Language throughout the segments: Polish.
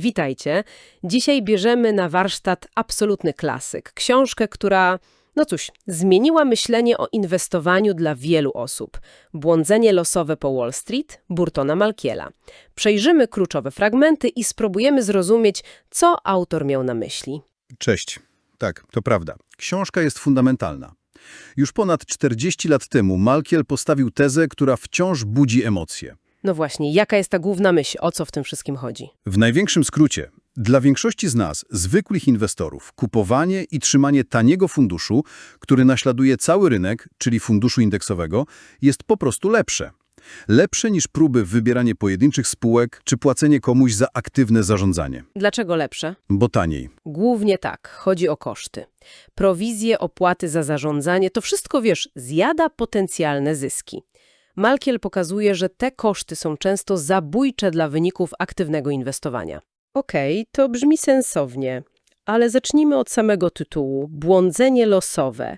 Witajcie. Dzisiaj bierzemy na warsztat absolutny klasyk. Książkę, która, no cóż, zmieniła myślenie o inwestowaniu dla wielu osób. Błądzenie losowe po Wall Street Burtona Malkiela. Przejrzymy kluczowe fragmenty i spróbujemy zrozumieć, co autor miał na myśli. Cześć. Tak, to prawda. Książka jest fundamentalna. Już ponad 40 lat temu Malkiel postawił tezę, która wciąż budzi emocje. No właśnie, jaka jest ta główna myśl? O co w tym wszystkim chodzi? W największym skrócie, dla większości z nas, zwykłych inwestorów, kupowanie i trzymanie taniego funduszu, który naśladuje cały rynek, czyli funduszu indeksowego, jest po prostu lepsze. Lepsze niż próby wybierania pojedynczych spółek czy płacenie komuś za aktywne zarządzanie. Dlaczego lepsze? Bo taniej. Głównie tak, chodzi o koszty. Prowizje, opłaty za zarządzanie, to wszystko, wiesz, zjada potencjalne zyski. Malkiel pokazuje, że te koszty są często zabójcze dla wyników aktywnego inwestowania. Okej, to brzmi sensownie, ale zacznijmy od samego tytułu. Błądzenie losowe.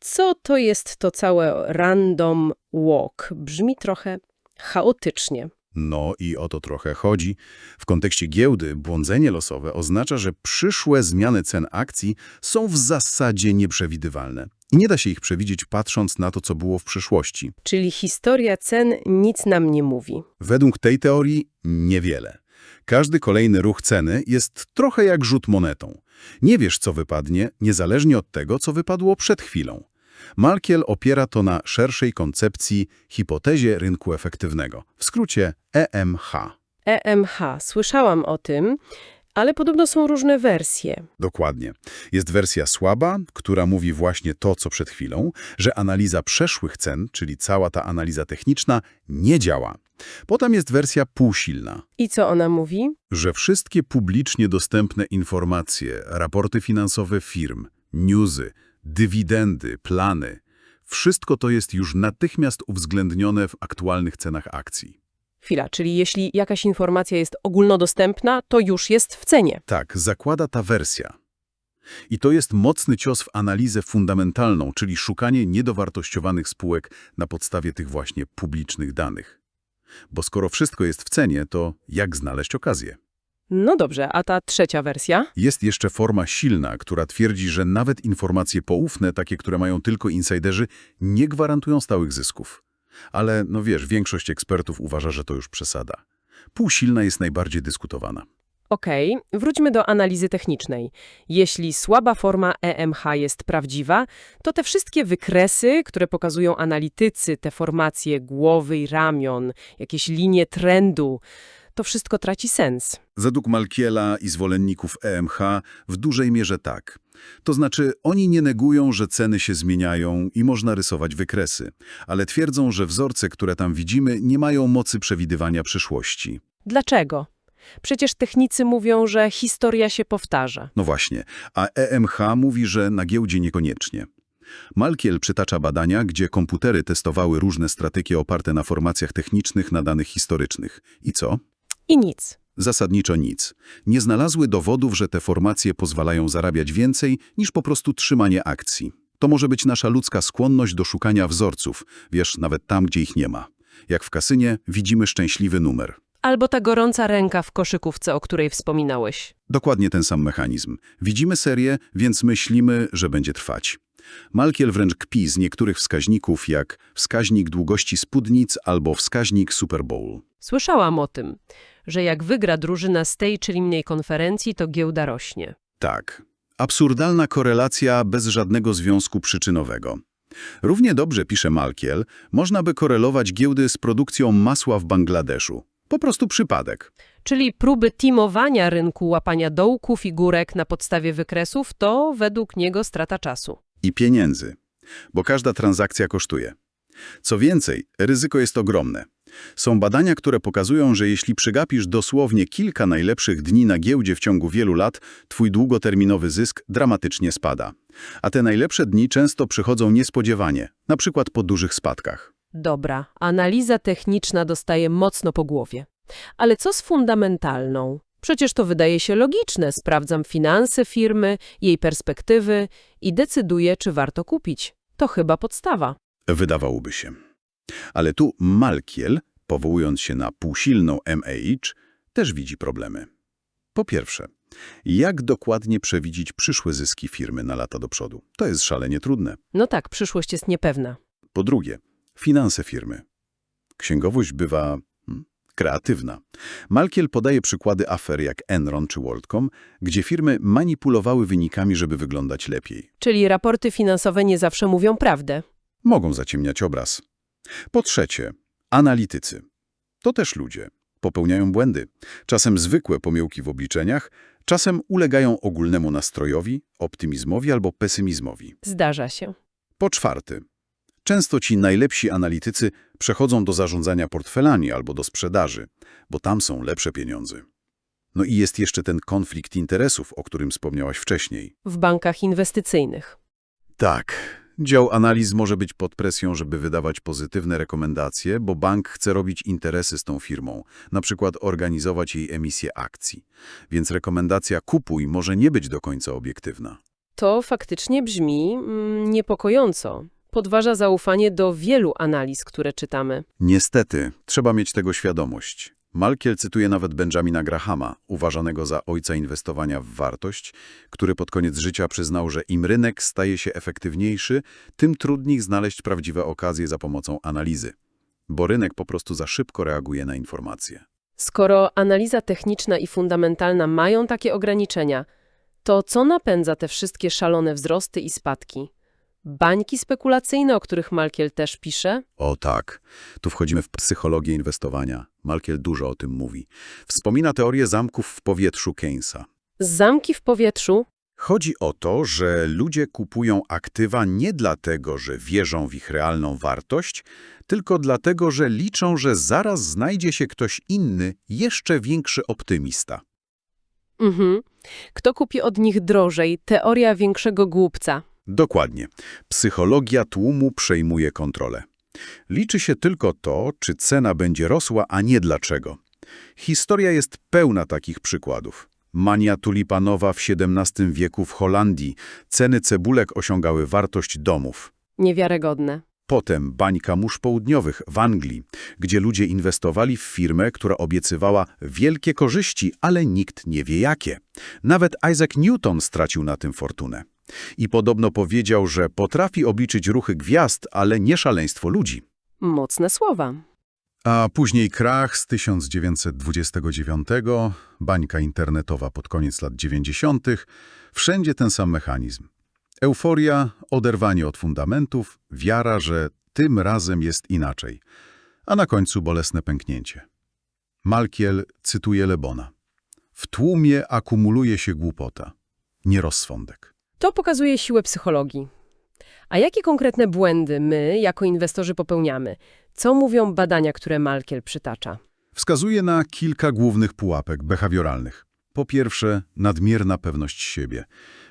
Co to jest to całe random walk? Brzmi trochę chaotycznie. No i o to trochę chodzi. W kontekście giełdy błądzenie losowe oznacza, że przyszłe zmiany cen akcji są w zasadzie nieprzewidywalne. I nie da się ich przewidzieć patrząc na to, co było w przyszłości. Czyli historia cen nic nam nie mówi. Według tej teorii niewiele. Każdy kolejny ruch ceny jest trochę jak rzut monetą. Nie wiesz, co wypadnie, niezależnie od tego, co wypadło przed chwilą. Malkiel opiera to na szerszej koncepcji hipotezie rynku efektywnego, w skrócie EMH. EMH, słyszałam o tym, ale podobno są różne wersje. Dokładnie. Jest wersja słaba, która mówi właśnie to, co przed chwilą, że analiza przeszłych cen, czyli cała ta analiza techniczna, nie działa. Potem jest wersja półsilna, I co ona mówi? że wszystkie publicznie dostępne informacje, raporty finansowe firm, newsy, dywidendy, plany, wszystko to jest już natychmiast uwzględnione w aktualnych cenach akcji. Chwila, czyli jeśli jakaś informacja jest ogólnodostępna, to już jest w cenie. Tak, zakłada ta wersja. I to jest mocny cios w analizę fundamentalną, czyli szukanie niedowartościowanych spółek na podstawie tych właśnie publicznych danych. Bo skoro wszystko jest w cenie, to jak znaleźć okazję? No dobrze, a ta trzecia wersja? Jest jeszcze forma silna, która twierdzi, że nawet informacje poufne, takie, które mają tylko insiderzy, nie gwarantują stałych zysków. Ale, no wiesz, większość ekspertów uważa, że to już przesada. Półsilna jest najbardziej dyskutowana. Okej, wróćmy do analizy technicznej. Jeśli słaba forma EMH jest prawdziwa, to te wszystkie wykresy, które pokazują analitycy, te formacje głowy i ramion, jakieś linie trendu, to wszystko traci sens. Według Malkiela i zwolenników EMH w dużej mierze tak. To znaczy, oni nie negują, że ceny się zmieniają i można rysować wykresy, ale twierdzą, że wzorce, które tam widzimy, nie mają mocy przewidywania przyszłości. Dlaczego? Przecież technicy mówią, że historia się powtarza. No właśnie, a EMH mówi, że na giełdzie niekoniecznie. Malkiel przytacza badania, gdzie komputery testowały różne strategie oparte na formacjach technicznych na danych historycznych. I co? I nic. Zasadniczo nic. Nie znalazły dowodów, że te formacje pozwalają zarabiać więcej niż po prostu trzymanie akcji. To może być nasza ludzka skłonność do szukania wzorców, wiesz, nawet tam, gdzie ich nie ma. Jak w kasynie widzimy szczęśliwy numer. Albo ta gorąca ręka w koszykówce, o której wspominałeś. Dokładnie ten sam mechanizm. Widzimy serię, więc myślimy, że będzie trwać. Malkiel wręcz kpi z niektórych wskaźników, jak wskaźnik długości spódnic albo wskaźnik Super Bowl. Słyszałam o tym, że jak wygra drużyna z tej czy innej konferencji, to giełda rośnie. Tak. Absurdalna korelacja bez żadnego związku przyczynowego. Równie dobrze, pisze Malkiel, można by korelować giełdy z produkcją masła w Bangladeszu. Po prostu przypadek. Czyli próby teamowania rynku łapania dołków i górek na podstawie wykresów to według niego strata czasu. I pieniędzy. Bo każda transakcja kosztuje. Co więcej, ryzyko jest ogromne. Są badania, które pokazują, że jeśli przygapisz dosłownie kilka najlepszych dni na giełdzie w ciągu wielu lat, twój długoterminowy zysk dramatycznie spada. A te najlepsze dni często przychodzą niespodziewanie, na przykład po dużych spadkach. Dobra, analiza techniczna dostaje mocno po głowie. Ale co z fundamentalną? Przecież to wydaje się logiczne. Sprawdzam finanse firmy, jej perspektywy i decyduję, czy warto kupić. To chyba podstawa. Wydawałoby się. Ale tu Malkiel, powołując się na półsilną MAH, też widzi problemy. Po pierwsze, jak dokładnie przewidzieć przyszłe zyski firmy na lata do przodu? To jest szalenie trudne. No tak, przyszłość jest niepewna. Po drugie, finanse firmy. Księgowość bywa hmm, kreatywna. Malkiel podaje przykłady afer jak Enron czy WorldCom, gdzie firmy manipulowały wynikami, żeby wyglądać lepiej. Czyli raporty finansowe nie zawsze mówią prawdę. Mogą zaciemniać obraz. Po trzecie, analitycy. To też ludzie. Popełniają błędy. Czasem zwykłe pomyłki w obliczeniach, czasem ulegają ogólnemu nastrojowi, optymizmowi albo pesymizmowi. Zdarza się. Po czwarte, często ci najlepsi analitycy przechodzą do zarządzania portfelami albo do sprzedaży, bo tam są lepsze pieniądze. No i jest jeszcze ten konflikt interesów, o którym wspomniałaś wcześniej. W bankach inwestycyjnych. Tak, dział analiz może być pod presją, żeby wydawać pozytywne rekomendacje, bo bank chce robić interesy z tą firmą, na przykład organizować jej emisję akcji. Więc rekomendacja kupuj może nie być do końca obiektywna. To faktycznie brzmi mm, niepokojąco. Podważa zaufanie do wielu analiz, które czytamy. Niestety, trzeba mieć tego świadomość. Malkiel cytuje nawet Benjamina Grahama, uważanego za ojca inwestowania w wartość, który pod koniec życia przyznał, że im rynek staje się efektywniejszy, tym trudniej znaleźć prawdziwe okazje za pomocą analizy, bo rynek po prostu za szybko reaguje na informacje. Skoro analiza techniczna i fundamentalna mają takie ograniczenia, to co napędza te wszystkie szalone wzrosty i spadki? Bańki spekulacyjne, o których Malkiel też pisze? O tak, tu wchodzimy w psychologię inwestowania. Malkiel dużo o tym mówi. Wspomina teorię zamków w powietrzu Keynesa. Zamki w powietrzu? Chodzi o to, że ludzie kupują aktywa nie dlatego, że wierzą w ich realną wartość, tylko dlatego, że liczą, że zaraz znajdzie się ktoś inny, jeszcze większy optymista. Mhm. Kto kupi od nich drożej? Teoria większego głupca. Dokładnie. Psychologia tłumu przejmuje kontrolę. Liczy się tylko to, czy cena będzie rosła, a nie dlaczego. Historia jest pełna takich przykładów. Mania tulipanowa w XVII wieku w Holandii. Ceny cebulek osiągały wartość domów. Niewiarygodne. Potem bańka mórz południowych w Anglii, gdzie ludzie inwestowali w firmę, która obiecywała wielkie korzyści, ale nikt nie wie jakie. Nawet Isaac Newton stracił na tym fortunę. I podobno powiedział, że potrafi obliczyć ruchy gwiazd, ale nie szaleństwo ludzi. Mocne słowa. A później krach z 1929, bańka internetowa pod koniec lat 90., wszędzie ten sam mechanizm. Euforia, oderwanie od fundamentów, wiara, że tym razem jest inaczej, a na końcu bolesne pęknięcie. Malkiel cytuje Lebona. W tłumie akumuluje się głupota, nie rozsądek. To pokazuje siłę psychologii. A jakie konkretne błędy my, jako inwestorzy, popełniamy? Co mówią badania, które Malkiel przytacza? Wskazuje na kilka głównych pułapek behawioralnych. Po pierwsze, nadmierna pewność siebie.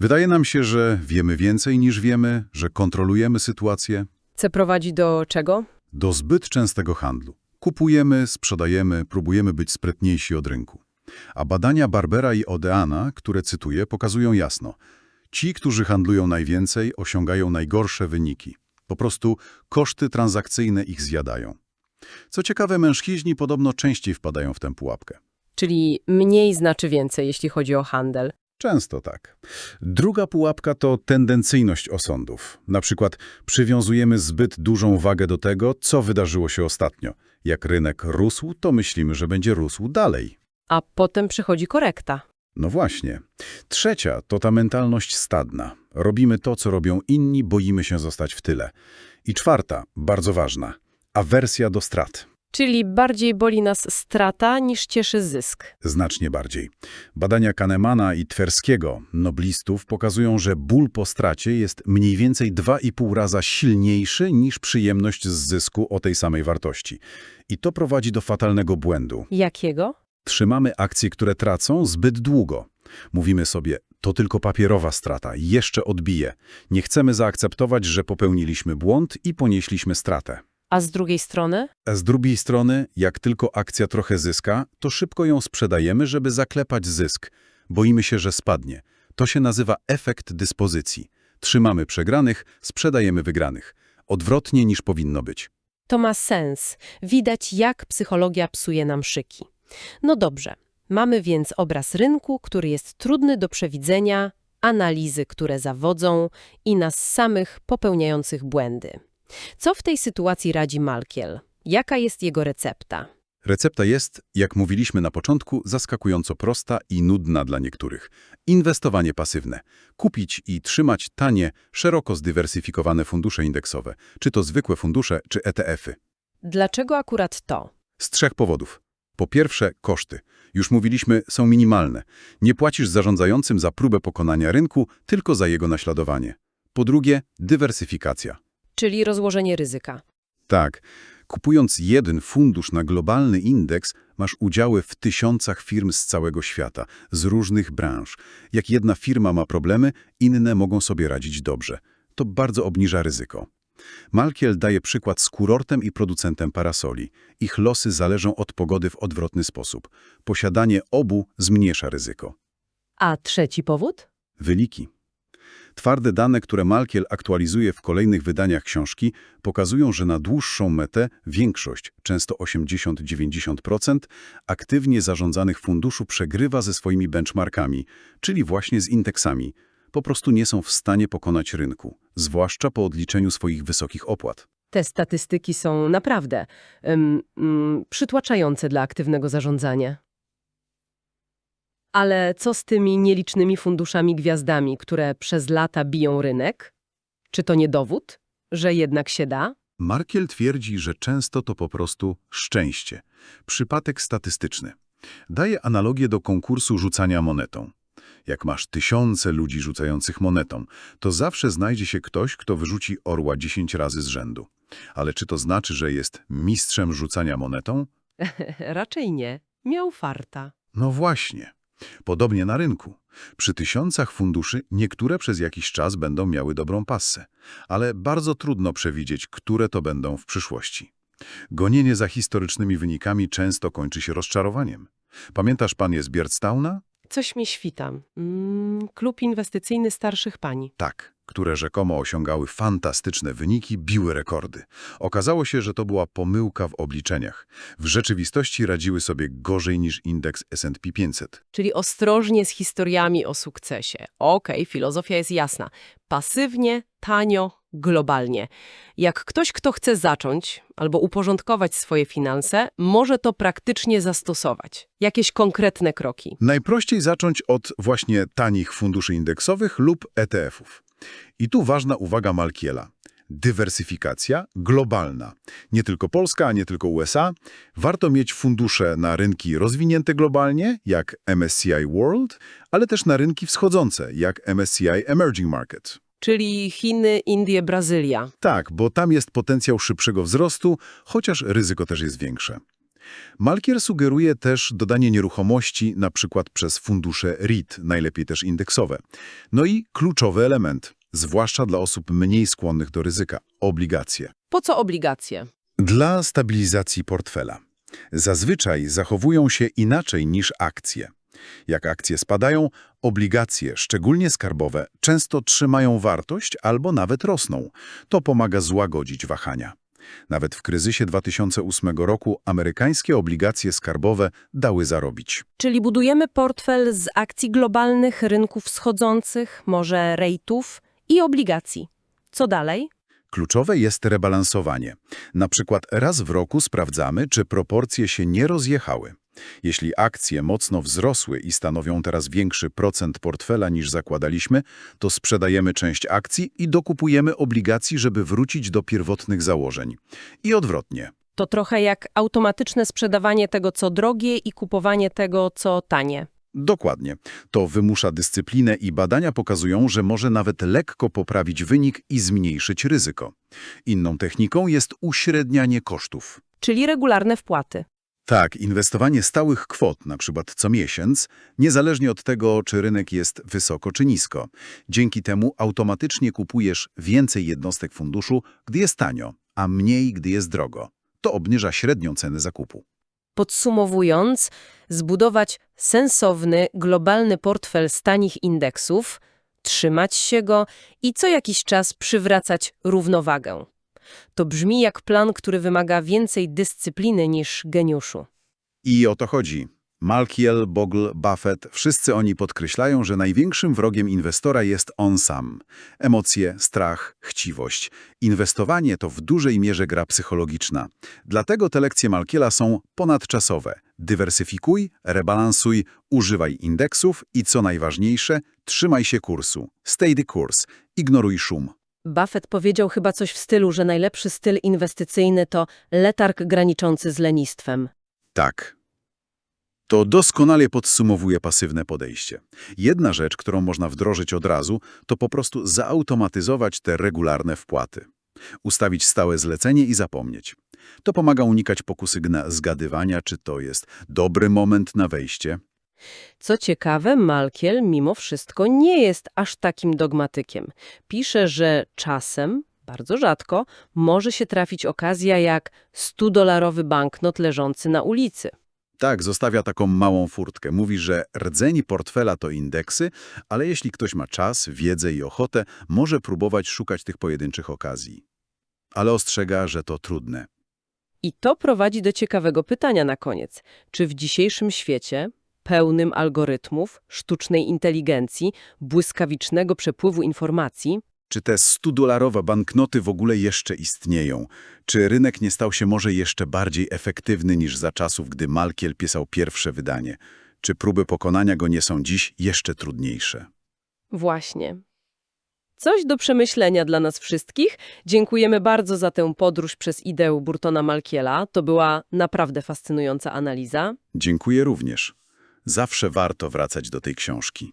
Wydaje nam się, że wiemy więcej niż wiemy, że kontrolujemy sytuację C prowadzi do czego? do zbyt częstego handlu. Kupujemy, sprzedajemy, próbujemy być sprytniejsi od rynku. A badania Barbera i Odeana, które cytuję, pokazują jasno. Ci, którzy handlują najwięcej, osiągają najgorsze wyniki. Po prostu koszty transakcyjne ich zjadają. Co ciekawe, mężczyźni podobno częściej wpadają w tę pułapkę. Czyli mniej znaczy więcej, jeśli chodzi o handel. Często tak. Druga pułapka to tendencyjność osądów. Na przykład przywiązujemy zbyt dużą wagę do tego, co wydarzyło się ostatnio. Jak rynek rósł, to myślimy, że będzie rósł dalej. A potem przychodzi korekta. No właśnie. Trzecia to ta mentalność stadna. Robimy to, co robią inni, boimy się zostać w tyle. I czwarta, bardzo ważna, awersja do strat. Czyli bardziej boli nas strata niż cieszy zysk. Znacznie bardziej. Badania Kahnemana i Twerskiego, noblistów, pokazują, że ból po stracie jest mniej więcej 2,5 raza silniejszy niż przyjemność z zysku o tej samej wartości. I to prowadzi do fatalnego błędu. Jakiego? Trzymamy akcje, które tracą zbyt długo. Mówimy sobie, to tylko papierowa strata, jeszcze odbije. Nie chcemy zaakceptować, że popełniliśmy błąd i ponieśliśmy stratę. A z drugiej strony? A z drugiej strony, jak tylko akcja trochę zyska, to szybko ją sprzedajemy, żeby zaklepać zysk. Boimy się, że spadnie. To się nazywa efekt dyspozycji. Trzymamy przegranych, sprzedajemy wygranych. Odwrotnie niż powinno być. To ma sens. Widać, jak psychologia psuje nam szyki. No dobrze. Mamy więc obraz rynku, który jest trudny do przewidzenia, analizy, które zawodzą i nas samych popełniających błędy. Co w tej sytuacji radzi Malkiel? Jaka jest jego recepta? Recepta jest, jak mówiliśmy na początku, zaskakująco prosta i nudna dla niektórych. Inwestowanie pasywne. Kupić i trzymać tanie, szeroko zdywersyfikowane fundusze indeksowe, czy to zwykłe fundusze, czy ETF-y. Dlaczego akurat to? Z trzech powodów. Po pierwsze, koszty. Już mówiliśmy, są minimalne. Nie płacisz zarządzającym za próbę pokonania rynku, tylko za jego naśladowanie. Po drugie, dywersyfikacja. Czyli rozłożenie ryzyka. Tak, kupując jeden fundusz na globalny indeks, masz udziały w tysiącach firm z całego świata, z różnych branż. Jak jedna firma ma problemy, inne mogą sobie radzić dobrze. To bardzo obniża ryzyko. Malkiel daje przykład z kurortem i producentem parasoli. Ich losy zależą od pogody w odwrotny sposób. Posiadanie obu zmniejsza ryzyko. A trzeci powód? Wyniki. Twarde dane, które Malkiel aktualizuje w kolejnych wydaniach książki, pokazują, że na dłuższą metę większość, często 80-90%, aktywnie zarządzanych funduszu przegrywa ze swoimi benchmarkami, czyli właśnie z indeksami. Po prostu nie są w stanie pokonać rynku, zwłaszcza po odliczeniu swoich wysokich opłat. Te statystyki są naprawdę mm, przytłaczające dla aktywnego zarządzania. Ale co z tymi nielicznymi funduszami gwiazdami, które przez lata biją rynek? Czy to nie dowód, że jednak się da? Markiel twierdzi, że często to po prostu szczęście, przypadek statystyczny. Daje analogię do konkursu rzucania monetą. Jak masz tysiące ludzi rzucających monetą, to zawsze znajdzie się ktoś, kto wyrzuci orła 10 razy z rzędu. Ale czy to znaczy, że jest mistrzem rzucania monetą? Raczej nie. Miał farta. No właśnie. Podobnie na rynku. Przy tysiącach funduszy niektóre przez jakiś czas będą miały dobrą passę, ale bardzo trudno przewidzieć, które to będą w przyszłości. Gonienie za historycznymi wynikami często kończy się rozczarowaniem. Pamiętasz panie z Beardstowna? Coś mi świta. Mm, klub inwestycyjny starszych pani. Tak, które rzekomo osiągały fantastyczne wyniki, biły rekordy. Okazało się, że to była pomyłka w obliczeniach. W rzeczywistości radziły sobie gorzej niż indeks S&P 500. Czyli ostrożnie z historiami o sukcesie. Okej, filozofia jest jasna. Pasywnie, tanio, globalnie. Jak ktoś, kto chce zacząć albo uporządkować swoje finanse, może to praktycznie zastosować. Jakieś konkretne kroki. Najprościej zacząć od właśnie tanich funduszy indeksowych lub ETF-ów. I tu ważna uwaga Malkiela. Dywersyfikacja globalna. Nie tylko Polska, nie tylko USA. Warto mieć fundusze na rynki rozwinięte globalnie, jak MSCI World, ale też na rynki wschodzące, jak MSCI Emerging Market. Czyli Chiny, Indie, Brazylia. Tak, bo tam jest potencjał szybszego wzrostu, chociaż ryzyko też jest większe. Malkier sugeruje też dodanie nieruchomości, na przykład przez fundusze REIT, najlepiej też indeksowe. No i kluczowy element, zwłaszcza dla osób mniej skłonnych do ryzyka – obligacje. Po co obligacje? Dla stabilizacji portfela. Zazwyczaj zachowują się inaczej niż akcje. Jak akcje spadają, obligacje, szczególnie skarbowe, często trzymają wartość albo nawet rosną. To pomaga złagodzić wahania. Nawet w kryzysie 2008 roku amerykańskie obligacje skarbowe dały zarobić. Czyli budujemy portfel z akcji globalnych, rynków wschodzących, może rejtów i obligacji. Co dalej? Kluczowe jest rebalansowanie. Na przykład raz w roku sprawdzamy, czy proporcje się nie rozjechały. Jeśli akcje mocno wzrosły i stanowią teraz większy procent portfela niż zakładaliśmy, to sprzedajemy część akcji i dokupujemy obligacji, żeby wrócić do pierwotnych założeń. I odwrotnie. To trochę jak automatyczne sprzedawanie tego, co drogie i kupowanie tego, co tanie. Dokładnie. To wymusza dyscyplinę i badania pokazują, że może nawet lekko poprawić wynik i zmniejszyć ryzyko. Inną techniką jest uśrednianie kosztów. Czyli regularne wpłaty. Tak, inwestowanie stałych kwot, na przykład co miesiąc, niezależnie od tego, czy rynek jest wysoko czy nisko. Dzięki temu automatycznie kupujesz więcej jednostek funduszu, gdy jest tanio, a mniej, gdy jest drogo. To obniża średnią cenę zakupu. Podsumowując, zbudować sensowny, globalny portfel z tanich indeksów, trzymać się go i co jakiś czas przywracać równowagę. To brzmi jak plan, który wymaga więcej dyscypliny niż geniuszu. I o to chodzi. Malkiel, Bogle, Buffett, wszyscy oni podkreślają, że największym wrogiem inwestora jest on sam. Emocje, strach, chciwość. Inwestowanie to w dużej mierze gra psychologiczna. Dlatego te lekcje Malkiela są ponadczasowe. Dywersyfikuj, rebalansuj, używaj indeksów i co najważniejsze, trzymaj się kursu. Stay the course. Ignoruj szum. Buffett powiedział chyba coś w stylu, że najlepszy styl inwestycyjny to letarg graniczący z lenistwem. Tak. To doskonale podsumowuje pasywne podejście. Jedna rzecz, którą można wdrożyć od razu, to po prostu zautomatyzować te regularne wpłaty. Ustawić stałe zlecenie i zapomnieć. To pomaga unikać pokusy zgadywania, czy to jest dobry moment na wejście. Co ciekawe, Malkiel mimo wszystko nie jest aż takim dogmatykiem. Pisze, że czasem, bardzo rzadko, może się trafić okazja jak 100-dolarowy banknot leżący na ulicy. Tak, zostawia taką małą furtkę. Mówi, że rdzeń portfela to indeksy, ale jeśli ktoś ma czas, wiedzę i ochotę, może próbować szukać tych pojedynczych okazji. Ale ostrzega, że to trudne. I to prowadzi do ciekawego pytania na koniec. Czy w dzisiejszym świecie, pełnym algorytmów, sztucznej inteligencji, błyskawicznego przepływu informacji, Czy te 100-dolarowe banknoty w ogóle jeszcze istnieją? Czy rynek nie stał się może jeszcze bardziej efektywny niż za czasów, gdy Malkiel pisał pierwsze wydanie? Czy próby pokonania go nie są dziś jeszcze trudniejsze? Właśnie. Coś do przemyślenia dla nas wszystkich. Dziękujemy bardzo za tę podróż przez ideę Burtona Malkiela. To była naprawdę fascynująca analiza. Dziękuję również. Zawsze warto wracać do tej książki.